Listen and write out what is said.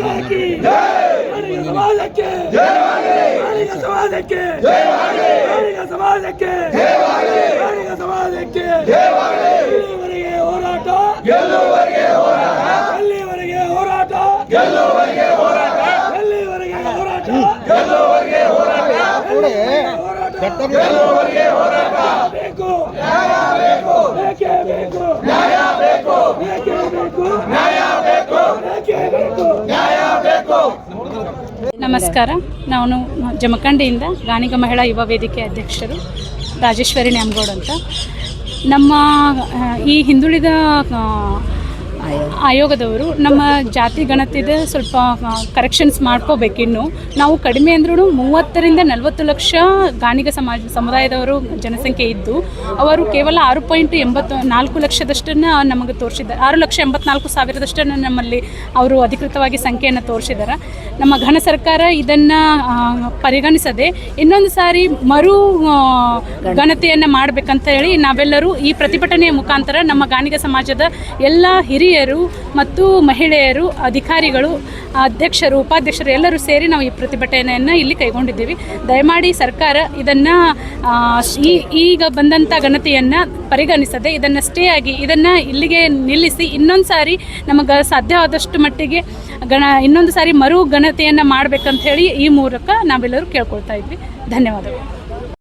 மாதாக்கு சமாஜக்கு சமாஜக்கு சமாஜக்கு சமாஜக்கு வரையே போராட்டம். டெல்லி வரையே போராட்டம். டெல்லி வரையே போராட்டம். டெல்லி வரையே போராட்டம். டெல்லி வரையே போராட்டம். டெல்லி வரையே போராட்டம். ನಮಸ್ಕಾರ. ನಾನು ಜಮಖಂಡಿಯಿಂದ ಗಾಣಿಗ ಮಹಿಳಾ ಯುವ ವೇದಿಕೆ ಅಧ್ಯಕ್ಷರು ರಾಜೇಶ್ವರಿ ನ್ಯಾಮಗೌಡ್ ಅಂತ. ನಮ್ಮ ಈ ಹಿಂದುಳಿದ ಆಯೋಗದವರು ನಮ್ಮ ಜಾತಿ ಗಣತಿದ ಸ್ವಲ್ಪ ಕರೆಕ್ಷನ್ಸ್ ಮಾಡ್ಕೋಬೇಕಿನ್ನು ನಾವು ಕಡಿಮೆ ಅಂದ್ರೂ ಮೂವತ್ತರಿಂದ ನಲವತ್ತು ಲಕ್ಷ ಗಾಣಿಗ ಸಮಾಜ, ಸಮುದಾಯದವರು ಜನಸಂಖ್ಯೆ ಇದ್ದು, ಅವರು ಕೇವಲ ಆರು ಪಾಯಿಂಟ್ ಎಂಬತ್ತು ನಾಲ್ಕು ಲಕ್ಷದಷ್ಟನ್ನು ನಮಗೆ ತೋರಿಸಿದ್ದಾರೆ ಆರು ಲಕ್ಷ ಎಂಬತ್ನಾಲ್ಕು ಸಾವಿರದಷ್ಟನ್ನು ನಮ್ಮಲ್ಲಿ ಅವರು ಅಧಿಕೃತವಾಗಿ ಸಂಖ್ಯೆಯನ್ನು ತೋರಿಸಿದ್ದಾರೆ ನಮ್ಮ ಘನ ಸರ್ಕಾರ ಇದನ್ನು ಪರಿಗಣಿಸದೆ ಇನ್ನೊಂದು ಸಾರಿ ಮರು ಗಣತಿಯನ್ನು ಮಾಡಬೇಕಂತ ಹೇಳಿ ನಾವೆಲ್ಲರೂ ಈ ಪ್ರತಿಭಟನೆಯ ಮುಖಾಂತರ ನಮ್ಮ ಗಾಣಿಗ ಸಮಾಜದ ಎಲ್ಲ ಹಿರಿಯರು ಮತ್ತು ಮಹಿಳೆಯರು, ಅಧಿಕಾರಿಗಳು, ಅಧ್ಯಕ್ಷರು, ಉಪಾಧ್ಯಕ್ಷರು ಎಲ್ಲರೂ ಸೇರಿ ನಾವು ಈ ಪ್ರತಿಭಟನೆಯನ್ನು ಇಲ್ಲಿ ಕೈಗೊಂಡಿದ್ದೀವಿ. ದಯಮಾಡಿ ಸರ್ಕಾರ ಇದನ್ನು ಈ, ಈಗ ಬಂದಂಥ ಘನತೆಯನ್ನು ಪರಿಗಣಿಸದೆ ಇದನ್ನು ಸ್ಟೇ ಆಗಿ, ಇದನ್ನು ಇಲ್ಲಿಗೆ ನಿಲ್ಲಿಸಿ ಇನ್ನೊಂದು ಸಾರಿ ನಮಗೆ ಸಾಧ್ಯವಾದಷ್ಟು ಮಟ್ಟಿಗೆ ಗಣ, ಇನ್ನೊಂದು ಸಾರಿ ಮರು ಘನತೆಯನ್ನು ಮಾಡಬೇಕಂತ ಹೇಳಿ ಈ ಮೂಲಕ ನಾವೆಲ್ಲರೂ ಕೇಳ್ಕೊಳ್ತಾ ಇದ್ವಿ. ಧನ್ಯವಾದಗಳು.